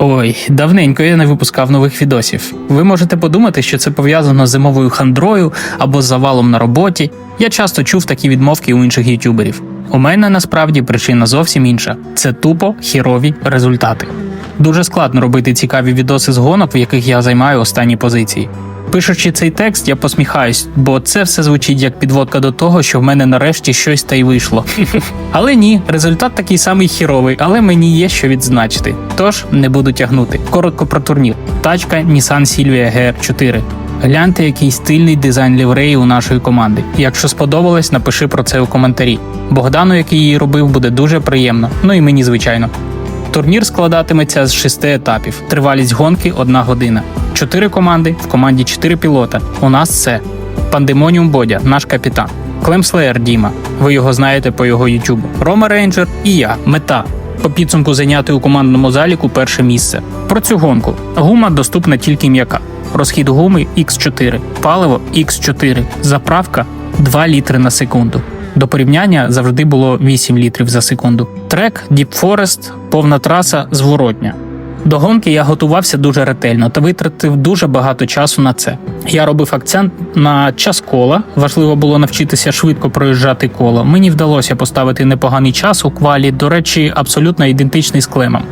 Ой, давненько я не випускав нових відосів. Ви можете подумати, що це пов'язано з зимовою хандрою або з завалом на роботі. Я часто чув такі відмовки у інших ютюберів. У мене насправді причина зовсім інша: це тупо хірові результати. Дуже складно робити цікаві відоси з гонок, в яких я займаю останні позиції. Пишучи цей текст, я посміхаюсь, бо це все звучить як підводка до того, що в мене нарешті щось та й вийшло. Але ні, результат такий самий хіровий, але мені є що відзначити. Тож не буду тягнути. Коротко про турнір. Тачка Nissan Silvia GR4. Гляньте, який стильний дизайн лівреї у нашої команди. Якщо сподобалось, напиши про це у коментарі. Богдану, який її робив, буде дуже приємно. Ну і мені, звичайно. Турнір складатиметься з шести етапів. Тривалість гонки одна година. Чотири команди, в команді чотири пілота. У нас це Пандемоніум Бодя, наш капітан. Клемслеєр Діма. Ви його знаєте по його ютубу. Рома Рейнджер і я. Мета. По підсумку зайняти у командному заліку перше місце. Про цю гонку. Гума доступна тільки м'яка. Розхід гуми X4, паливо X4, заправка 2 літри на секунду. До порівняння завжди було 8 літрів за секунду. Трек Deep Forest, повна траса зворотня. До гонки я готувався дуже ретельно та витратив дуже багато часу на це. Я робив акцент на час кола. Важливо було навчитися швидко проїжджати коло. Мені вдалося поставити непоганий час у квалі, до речі, абсолютно ідентичний з клемом.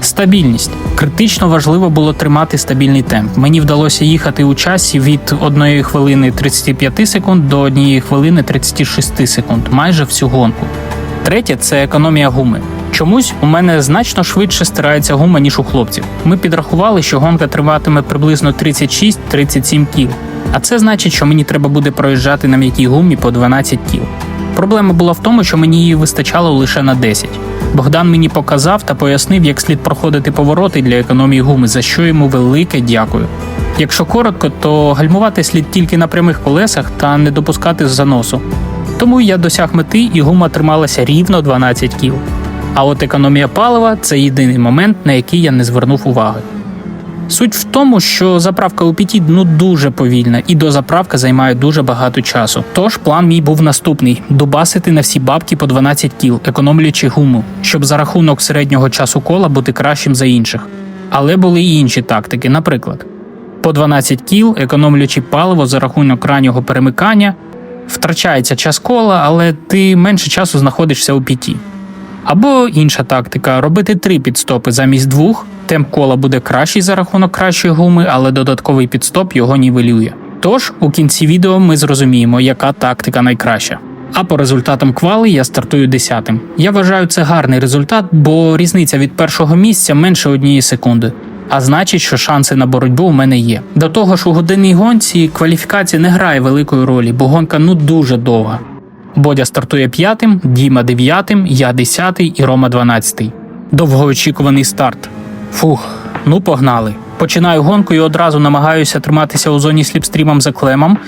Стабільність критично важливо було тримати стабільний темп. Мені вдалося їхати у часі від 1 хвилини 35 секунд до 1 хвилини 36 секунд, майже всю гонку. Третє це економія гуми. Чомусь у мене значно швидше стирається гума, ніж у хлопців. Ми підрахували, що гонка триватиме приблизно 36-37 кіл. А це значить, що мені треба буде проїжджати на м'якій гумі по 12 кіл. Проблема була в тому, що мені її вистачало лише на 10. Богдан мені показав та пояснив, як слід проходити повороти для економії гуми, за що йому велике дякую. Якщо коротко, то гальмувати слід тільки на прямих колесах та не допускати заносу. Тому я досяг мети і гума трималася рівно 12 кіл. А от економія палива це єдиний момент, на який я не звернув уваги. Суть в тому, що заправка у піті ну дуже повільна, і дозаправка займає дуже багато часу. Тож план мій був наступний: дубасити на всі бабки по 12 кіл, економлюючи гуму, щоб за рахунок середнього часу кола бути кращим за інших. Але були й інші тактики, наприклад, по 12 кіл, економлюючи паливо за рахунок раннього перемикання, втрачається час кола, але ти менше часу знаходишся у піті. Або інша тактика робити три підстопи замість двох. Темп кола буде кращий за рахунок кращої гуми, але додатковий підстоп його нівелює. Тож у кінці відео ми зрозуміємо, яка тактика найкраща. А по результатам квали я стартую десятим. Я вважаю це гарний результат, бо різниця від першого місця менше однієї секунди. А значить, що шанси на боротьбу у мене є. До того ж, у годинній гонці кваліфікація не грає великої ролі, бо гонка ну дуже довга. Бодя стартує п'ятим, Діма дев'ятим, я десятий і Рома дванадцятий. Довгоочікуваний старт. Фух, ну погнали. Починаю гонку і одразу намагаюся триматися у зоні сліпстрімом за клемом.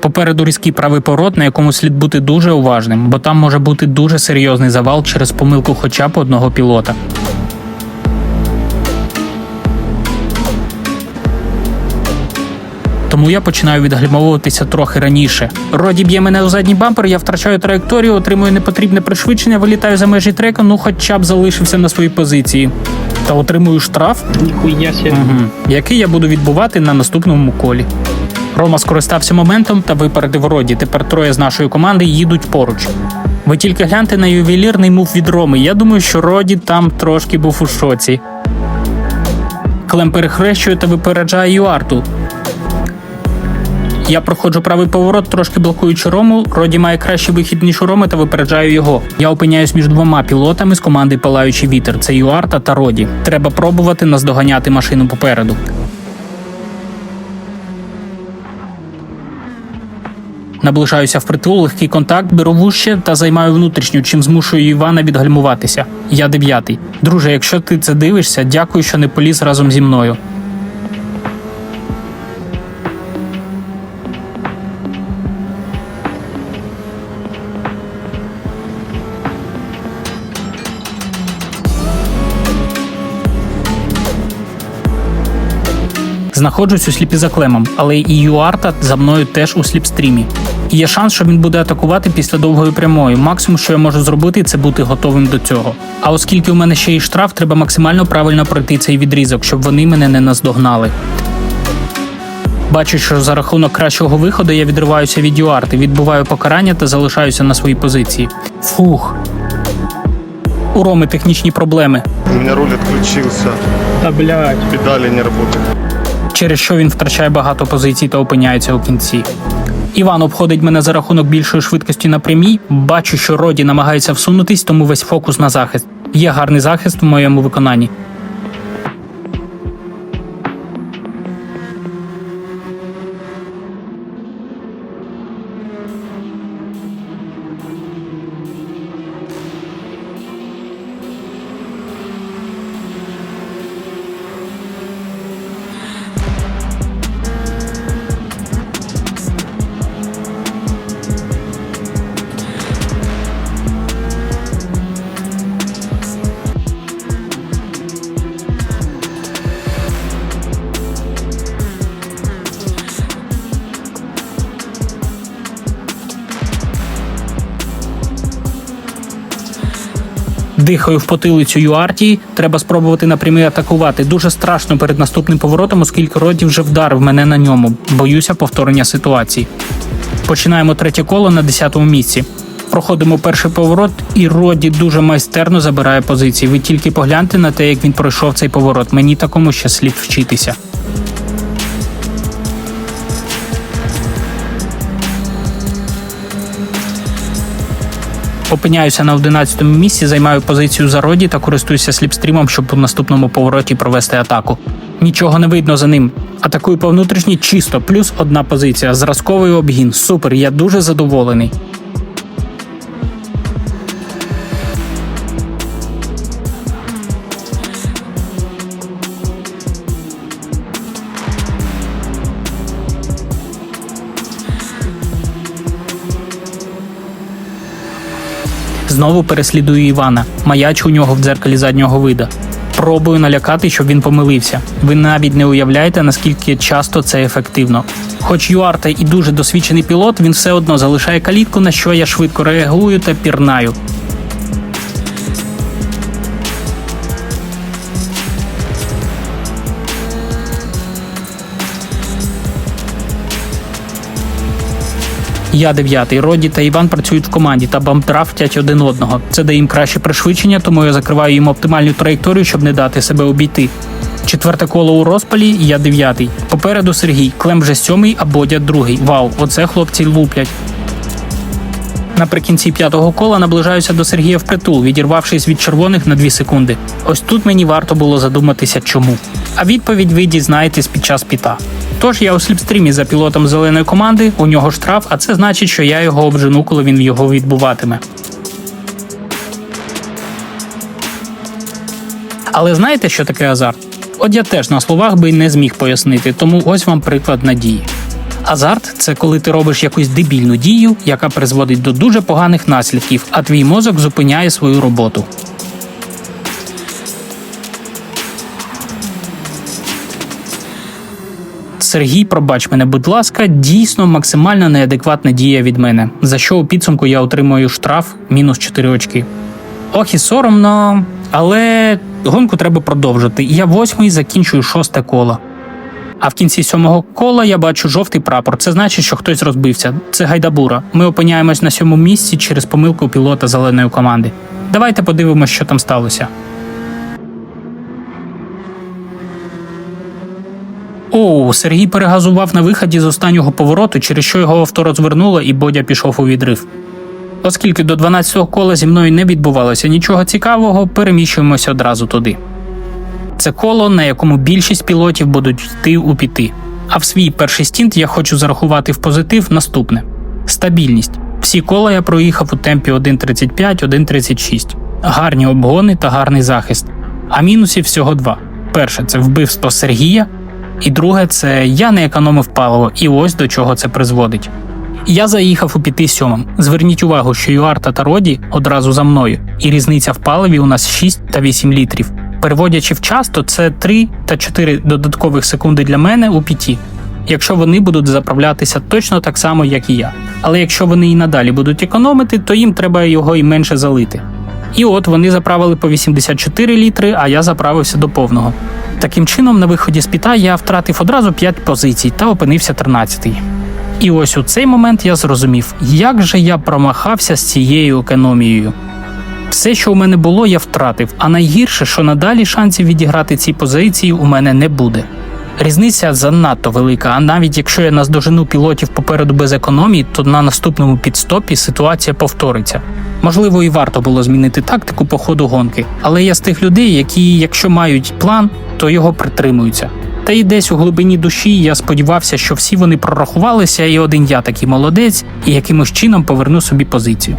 Попереду різкий правий поворот, на якому слід бути дуже уважним, бо там може бути дуже серйозний завал через помилку хоча б одного пілота. Тому я починаю відгальмовуватися трохи раніше. Роді б'є мене у задній бампер, я втрачаю траєкторію, отримую непотрібне пришвидшення, вилітаю за межі трека, ну хоча б залишився на своїй позиції. Та отримую штраф, угу. який я буду відбувати на наступному колі. Рома скористався моментом та випередив Роді. Тепер троє з нашої команди їдуть поруч. Ви тільки гляньте на ювелірний мув від Роми. Я думаю, що Роді там трошки був у шоці. Клем перехрещує та випереджає Юарту. Я проходжу правий поворот, трошки блокуючи Рому. Роді має кращий вихід, ніж у Роми, та випереджаю його. Я опиняюсь між двома пілотами з команди Палаючий вітер. Це Юарта та Роді. Треба пробувати наздоганяти машину попереду. Наближаюся впритул, легкий контакт, беру вуще та займаю внутрішню, чим змушую Івана відгальмуватися. Я дев'ятий. Друже, якщо ти це дивишся, дякую, що не поліз разом зі мною. Знаходжусь у сліпі за клемом, але і Юарта за мною теж у сліпстрімі. Є шанс, що він буде атакувати після довгої прямої. Максимум, що я можу зробити, це бути готовим до цього. А оскільки у мене ще й штраф, треба максимально правильно пройти цей відрізок, щоб вони мене не наздогнали. Бачу, що за рахунок кращого виходу я відриваюся від юарти, відбуваю покарання та залишаюся на своїй позиції. Фух. У Роми технічні проблеми. У меня руль отключился, Та блядь. педали не работают. Через що він втрачає багато позицій та опиняється у кінці. Іван обходить мене за рахунок більшої швидкості на прямій. Бачу, що Роді намагається всунутись, тому весь фокус на захист. Є гарний захист в моєму виконанні. Дихаю в потилицю Юарті. Треба спробувати напрямі атакувати. Дуже страшно перед наступним поворотом, оскільки Роді вже вдарив мене на ньому. Боюся повторення ситуації. Починаємо третє коло на 10-му місці. Проходимо перший поворот, і Роді дуже майстерно забирає позиції. Ви тільки погляньте на те, як він пройшов цей поворот. Мені такому ще слід вчитися. Опиняюся на 11-му місці, займаю позицію за роді та користуюся сліпстрімом, щоб у наступному повороті провести атаку. Нічого не видно за ним. Атакую по внутрішній чисто, плюс одна позиція. Зразковий обгін. Супер, я дуже задоволений. Знову переслідую Івана, маячу у нього в дзеркалі заднього вида. Пробую налякати, щоб він помилився. Ви навіть не уявляєте, наскільки часто це ефективно. Хоч Юарта і дуже досвідчений пілот, він все одно залишає калітку, на що я швидко реагую та пірнаю. Я дев'ятий. Роді та Іван працюють в команді та бамдрафтять один одного. Це дає їм краще пришвидшення, тому я закриваю їм оптимальну траєкторію, щоб не дати себе обійти. Четверте коло у розпалі, я дев'ятий. Попереду Сергій, Клем вже сьомий, а Бодя другий. Вау, оце хлопці луплять. Наприкінці п'ятого кола наближаюся до Сергія впритул, відірвавшись від червоних на 2 секунди. Ось тут мені варто було задуматися, чому. А відповідь ви дізнаєтесь під час піта. Тож я у сліпстрімі за пілотом зеленої команди, у нього штраф, а це значить, що я його обжену, коли він його відбуватиме. Але знаєте, що таке азарт? От я теж на словах би не зміг пояснити, тому ось вам приклад надії. Азарт це коли ти робиш якусь дебільну дію, яка призводить до дуже поганих наслідків, а твій мозок зупиняє свою роботу. Сергій, пробач мене, будь ласка, дійсно максимально неадекватна дія від мене, за що у підсумку я отримую штраф мінус 4 очки. Ох і соромно, але гонку треба продовжити. Я восьмий закінчую шосте коло. А в кінці сьомого кола я бачу жовтий прапор. Це значить, що хтось розбився. Це гайдабура. Ми опиняємось на сьомому місці через помилку пілота зеленої команди. Давайте подивимось, що там сталося. Оу, Сергій перегазував на виході з останнього повороту, через що його авто розвернуло і Бодя пішов у відрив. Оскільки до 12-го кола зі мною не відбувалося нічого цікавого, переміщуємося одразу туди. Це коло, на якому більшість пілотів будуть йти у піти. А в свій перший стінт я хочу зарахувати в позитив наступне: стабільність. Всі кола я проїхав у темпі 1.35, 1.36. Гарні обгони та гарний захист. А мінусів всього два: перше це вбивство Сергія, і друге це я не економив паливо, і ось до чого це призводить. Я заїхав у піти сьомим. Зверніть увагу, що Юарта та Роді одразу за мною, і різниця в паливі у нас 6 та 8 літрів. Переводячи в час, то це 3 та 4 додаткових секунди для мене у піті. якщо вони будуть заправлятися точно так само, як і я. Але якщо вони і надалі будуть економити, то їм треба його і менше залити. І от вони заправили по 84 літри, а я заправився до повного. Таким чином, на виході з піта я втратив одразу 5 позицій та опинився 13-й. І ось у цей момент я зрозумів, як же я промахався з цією економією. Все, що у мене було, я втратив, а найгірше, що надалі шансів відіграти ці позиції у мене не буде. Різниця занадто велика, а навіть якщо я наздожену пілотів попереду без економії, то на наступному підстопі ситуація повториться. Можливо, і варто було змінити тактику по ходу гонки, але я з тих людей, які, якщо мають план, то його притримуються. Та й десь у глибині душі я сподівався, що всі вони прорахувалися, і один я такий молодець, і якимось чином поверну собі позицію.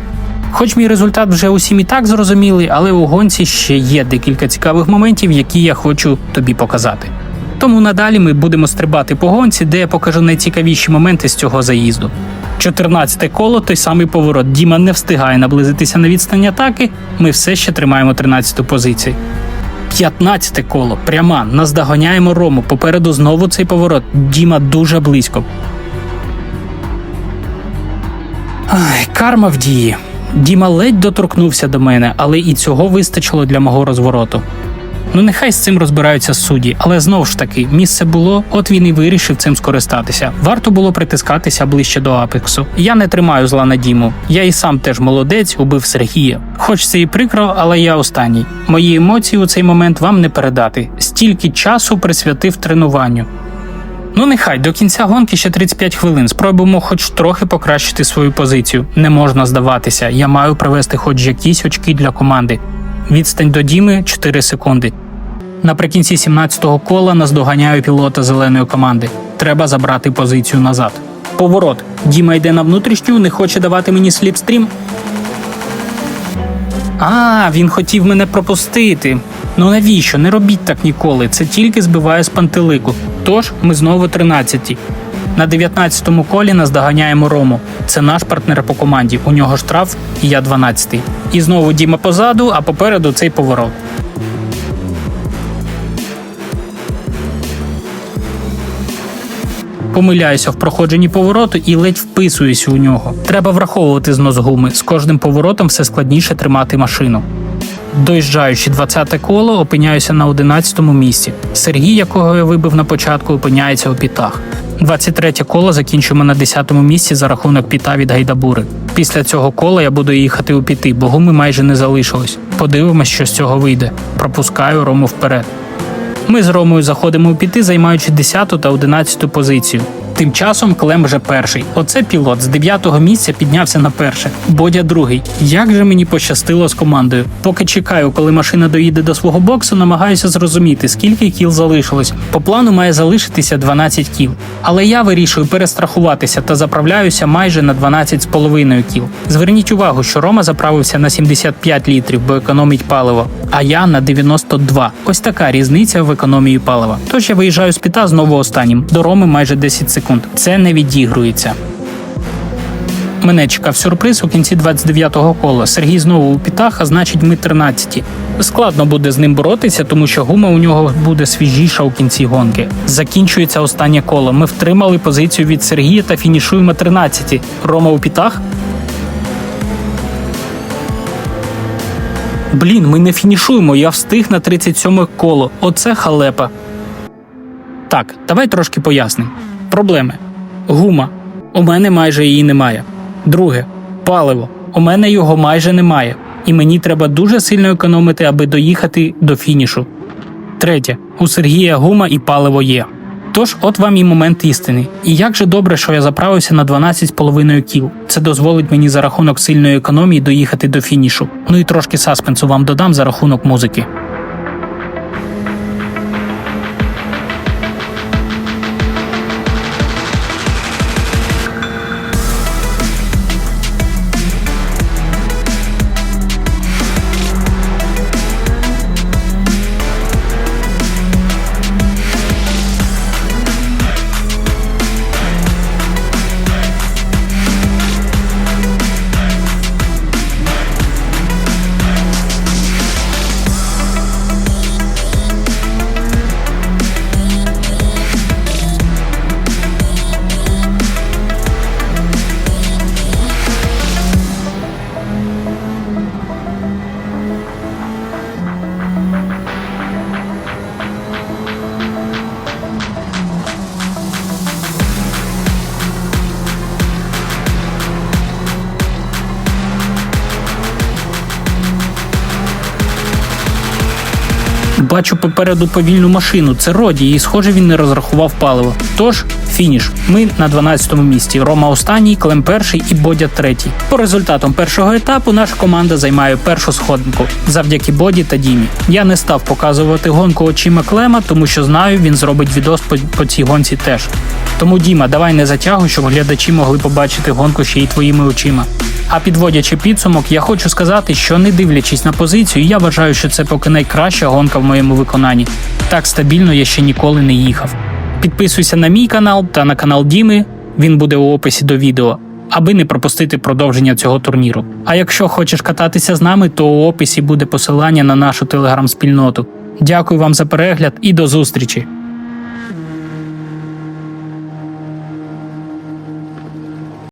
Хоч мій результат вже усім і так зрозумілий, але у гонці ще є декілька цікавих моментів, які я хочу тобі показати. Тому надалі ми будемо стрибати по гонці, де я покажу найцікавіші моменти з цього заїзду. 14 коло, той самий поворот. Діма не встигає наблизитися на відстань атаки. Ми все ще тримаємо 13-ту позицію. 15 коло, пряма, наздоганяємо Рому. Попереду знову цей поворот. Діма дуже близько. Ай, карма в дії. Діма ледь доторкнувся до мене, але і цього вистачило для мого розвороту. Ну, нехай з цим розбираються судді, але знову ж таки, місце було, от він і вирішив цим скористатися. Варто було притискатися ближче до апексу. Я не тримаю зла на Діму. Я і сам теж молодець, убив Сергія. Хоч це і прикро, але я останній. Мої емоції у цей момент вам не передати. Стільки часу присвятив тренуванню. Ну, нехай до кінця гонки ще 35 хвилин. Спробуємо хоч трохи покращити свою позицію. Не можна здаватися. Я маю привести хоч якісь очки для команди. Відстань до Діми 4 секунди. Наприкінці 17-го кола наздоганяю пілота зеленої команди. Треба забрати позицію назад. Поворот. Діма йде на внутрішню, не хоче давати мені сліпстрім. А, він хотів мене пропустити. Ну навіщо? Не робіть так ніколи. Це тільки збиває з пантелику. Тож ми знову 13-ті. На 19-му колі наздоганяємо Рому. Це наш партнер по команді. У нього штраф, і я 12-й. І знову Діма позаду, а попереду цей поворот. Помиляюся в проходженні повороту і ледь вписуюсь у нього. Треба враховувати знос гуми. З кожним поворотом все складніше тримати машину. Доїжджаючи 20-те коло, опиняюся на 11-му місці. Сергій, якого я вибив на початку, опиняється у пітах. 23 коло закінчимо на 10-му місці за рахунок піта від Гайдабури. Після цього кола я буду їхати у піти, бо гуми майже не залишилось. Подивимось, що з цього вийде. Пропускаю Рому вперед. Ми з Ромою заходимо у піти, займаючи 10 та 11 позицію. Тим часом Клем вже перший. Оце пілот з 9-го місця піднявся на перше. Бодя другий. Як же мені пощастило з командою. Поки чекаю, коли машина доїде до свого боксу, намагаюся зрозуміти, скільки кіл залишилось. По плану має залишитися 12 кіл. Але я вирішую перестрахуватися та заправляюся майже на 12,5 кіл. Зверніть увагу, що Рома заправився на 75 літрів, бо економить паливо, а я на 92. Ось така різниця в економії палива. Тож я виїжджаю з піта знову останнім. До Роми майже 10 секунд. Це не відігрується. Мене чекав сюрприз у кінці 29-го кола. Сергій знову у пітах, а значить ми 13-ті. Складно буде з ним боротися, тому що гума у нього буде свіжіша у кінці гонки. Закінчується останнє коло. Ми втримали позицію від Сергія та фінішуємо 13-ті. Рома у пітах. Блін, ми не фінішуємо. Я встиг на 37 коло. Оце халепа. Так, давай трошки поясним. Проблеми. Гума. У мене майже її немає. Друге паливо. У мене його майже немає. І мені треба дуже сильно економити, аби доїхати до фінішу. Третє. У Сергія гума і паливо є. Тож, от вам і момент істини. І як же добре, що я заправився на 12,5 кіл. Це дозволить мені за рахунок сильної економії доїхати до фінішу. Ну і трошки саспенсу вам додам за рахунок музики. Бачу попереду повільну машину. Це Роді, і схоже, він не розрахував паливо. Тож, фініш. Ми на 12-му місці. Рома останній, Клем перший і Бодя третій. По результатам першого етапу наша команда займає першу сходинку завдяки Боді та Дімі. Я не став показувати гонку очима Клема, тому що знаю, він зробить відос по, по цій гонці теж. Тому Діма, давай не затягуй, щоб глядачі могли побачити гонку ще й твоїми очима. А підводячи підсумок, я хочу сказати, що не дивлячись на позицію, я вважаю, що це поки найкраща гонка в моєму виконанні. Так стабільно я ще ніколи не їхав. Підписуйся на мій канал та на канал Діми. Він буде у описі до відео, аби не пропустити продовження цього турніру. А якщо хочеш кататися з нами, то у описі буде посилання на нашу телеграм-спільноту. Дякую вам за перегляд і до зустрічі!